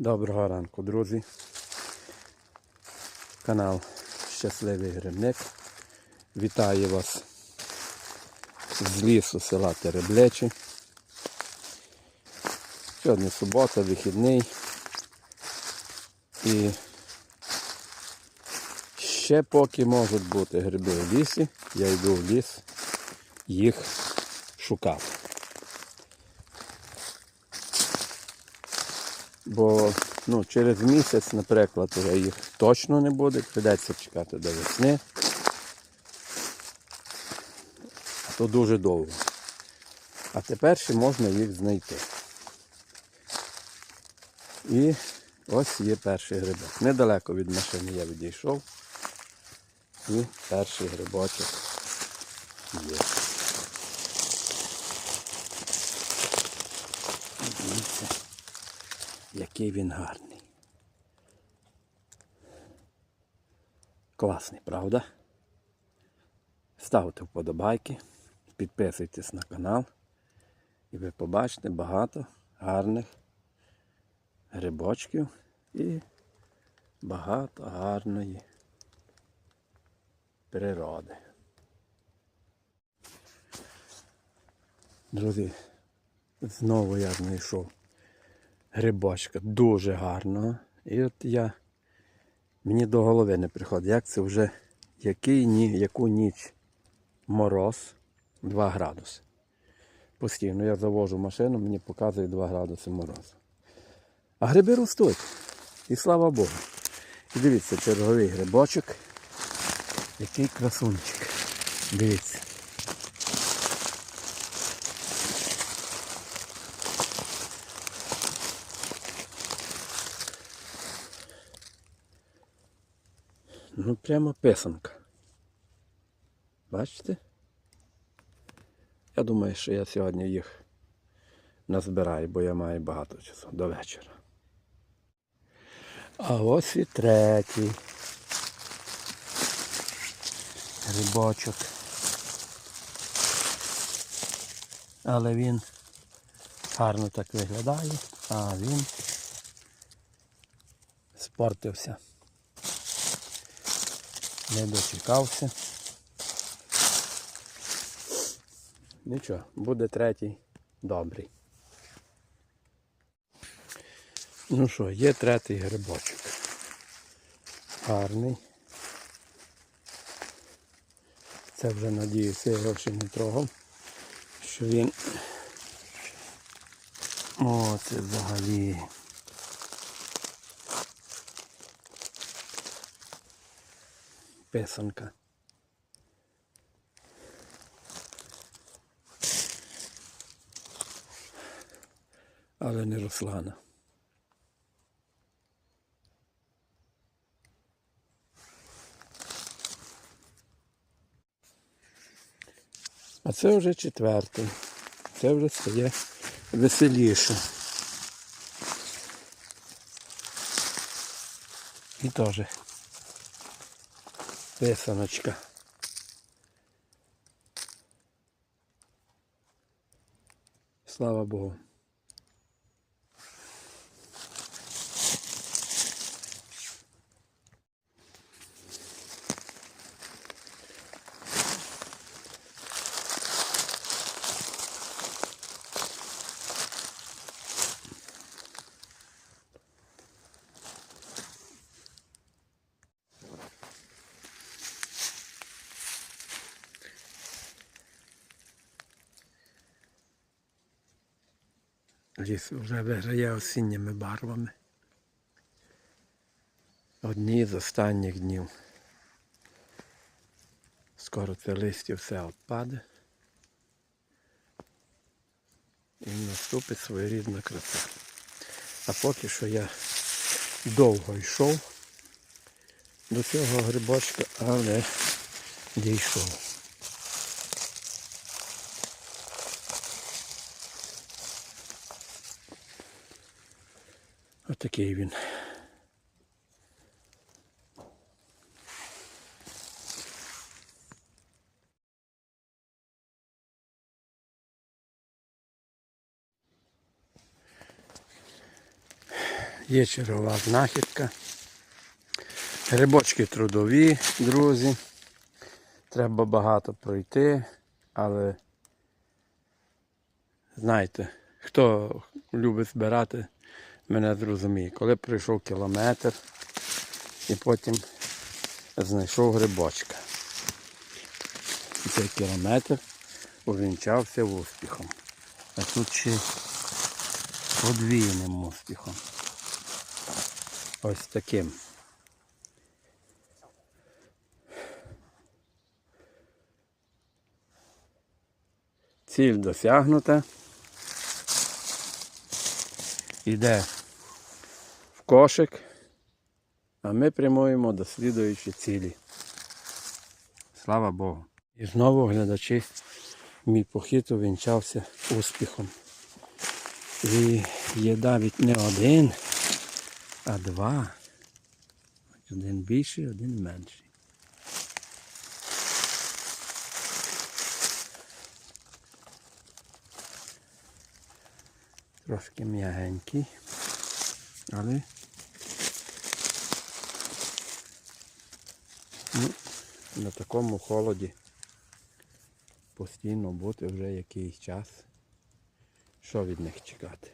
Доброго ранку, друзі. Канал Щасливий Грибник. Вітаю вас з лісу села Тереблечі. Сьогодні субота, вихідний. І ще поки можуть бути гриби в лісі, я йду в ліс їх шукати. Бо ну, через місяць, наприклад, вже їх точно не буде, прийдеться чекати до весни. А то дуже довго. А тепер ще можна їх знайти. І ось є перший грибок. Недалеко від машини я відійшов. І перший грибочок є. Який він гарний. Класний, правда? Ставте вподобайки, підписуйтесь на канал і ви побачите багато гарних грибочків і багато гарної природи. Друзі, знову я знайшов грибочка дуже гарного. І от я мені до голови не приходить, як це вже який ні, яку ніч мороз 2 градуси. Постійно я завожу машину, мені показує 2 градуси морозу. А гриби ростуть. І слава Богу. І дивіться, черговий грибочок. Який красунчик. Дивіться. Ну, прямо писанка. Бачите? Я думаю, що я сьогодні їх назбираю, бо я маю багато часу до вечора. А ось і третій грибочок. Але він гарно так виглядає, а він спортився не дочекався. Нічого, буде третій добрий. Ну що, є третій грибочок. Гарний. Це вже надіюся, я його ще не трогав, що він... О, це взагалі. Писанка. Але не Руслана. А це вже четвертий. Це вже стає веселіше. І теж писаночка. Слава Богу. Ліс вже виграє осінніми барвами. Одні з останніх днів. Скоро це листя все відпаде. І наступить своєрідна краса. А поки що я довго йшов до цього грибочка, але дійшов. Отакий він. Є чергова знахідка. Грибочки трудові, друзі. Треба багато пройти, але знаєте, хто любить збирати, мене зрозуміє. Коли пройшов кілометр і потім знайшов грибочка. І цей кілометр увінчався успіхом. А тут ще подвійним успіхом. Ось таким. Ціль досягнута. Іде кошик, а ми прямуємо до слідуючої цілі. Слава Богу. І знову глядачі, мій похід увінчався успіхом. І є навіть не один, а два. Один більший, один менший. Трошки м'ягенький, але ну, на такому холоді постійно бути вже якийсь час. Що від них чекати?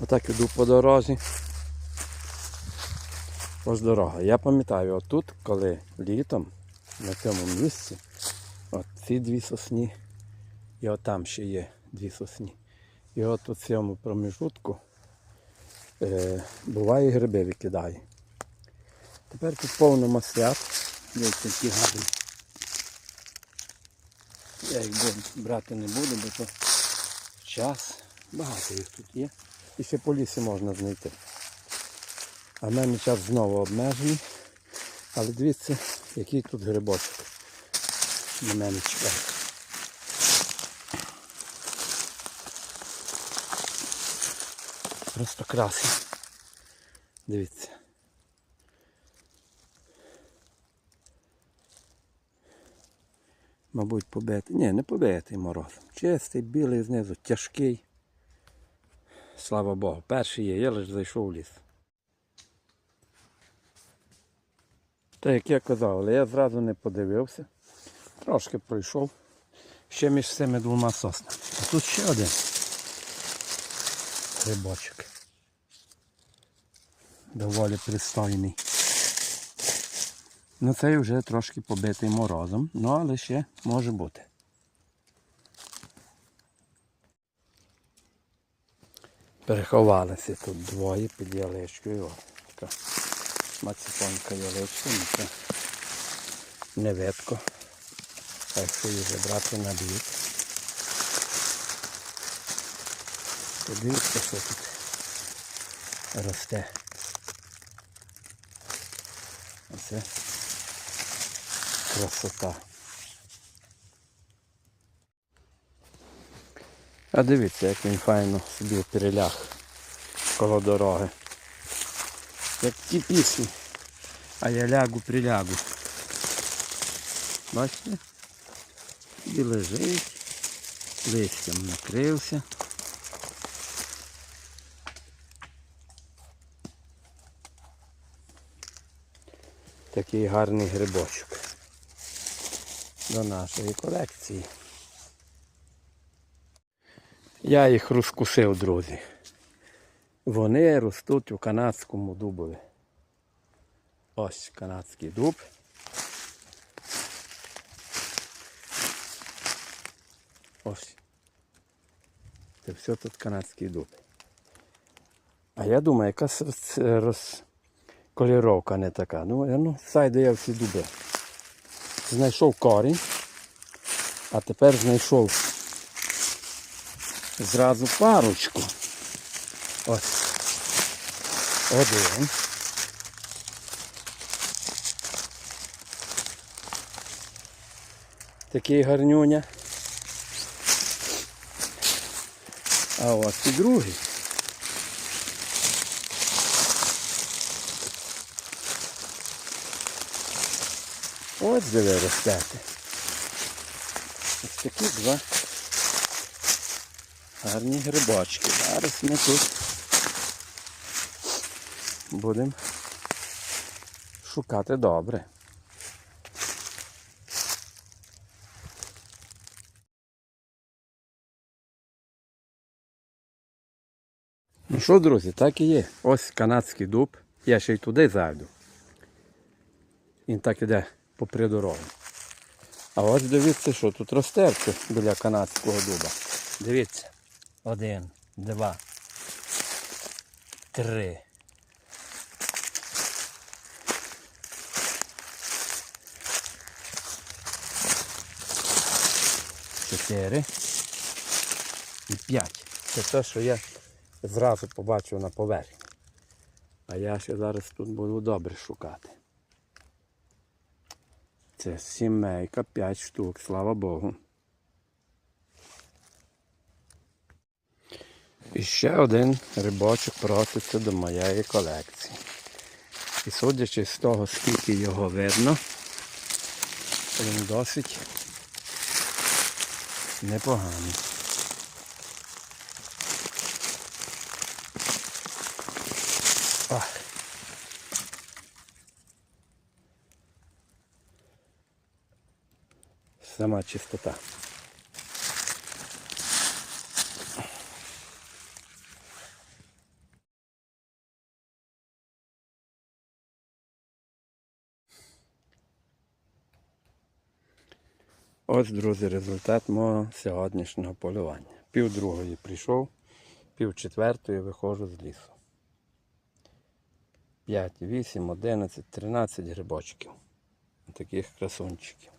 Отак іду по дорозі. Ось дорога. Я пам'ятаю, отут, коли літом на цьому місці, от ці дві сосні, і от там ще є дві сосні. І от у цьому проміжутку е, буває гриби викидає. Тепер тут повно маслят. Дивіться, які гарні. Я їх брати не буду, бо то час. Багато їх тут є. І ще по лісі можна знайти. А в мене час знову обмежений. Але дивіться, який тут грибочок на мене чекає. Просто красиво. Дивіться. Мабуть, побитий. Ні, не побитий морозом. Чистий, білий знизу, тяжкий. Слава Богу. Перший є, я лише зайшов в ліс. Та як я казав, але я зразу не подивився. Трошки пройшов. Ще між цими двома соснами. А тут ще один грибочок. Доволі пристойний. Ну цей вже трошки побитий морозом, ну але ще може бути. Переховалися тут двоє під яличкою. Така мацепонька яличка, ну це не видко. А якщо її забрати на бік. Подивіться, що тут росте. Оце красота. А дивіться, як він файно собі переляг коло дороги. Як ті пісні. А я лягу прилягу. Бачите? І лежить, листям накрився. Такий гарний грибочок до нашої колекції. Я їх розкусив, друзі. Вони ростуть у канадському дубові. Ось канадський дуб. Ось. Це все тут канадський дуб. А я думаю, якась роз, роз, коліровка не така. Ну, ну, сайду я всі дуби. Знайшов корінь, а тепер знайшов зразу парочку. Ось. Один. Такий гарнюня. А ось і другий. Ось де ви. Ось такі два Гарні грибочки. Зараз ми тут будемо шукати добре. Ну що, друзі, так і є. Ось канадський дуб. Я ще й туди зайду. Він так іде попри дорогу. А ось дивіться, що тут ростерце біля канадського дуба. Дивіться. Один, два, три. Чотири. І п'ять. Це те, що я зразу побачив на поверхні. А я ще зараз тут буду добре шукати. Це сімейка, 5 штук, слава Богу. І ще один рибочок проситься до моєї колекції. І судячи з того, скільки його видно, він досить непоганий. Ах. Сама чистота. Ось, друзі, результат мого сьогоднішнього полювання. Пів другої прийшов, пів четвертої виходжу з лісу. 5, 8, 11, 13 грибочків. Таких красунчиків.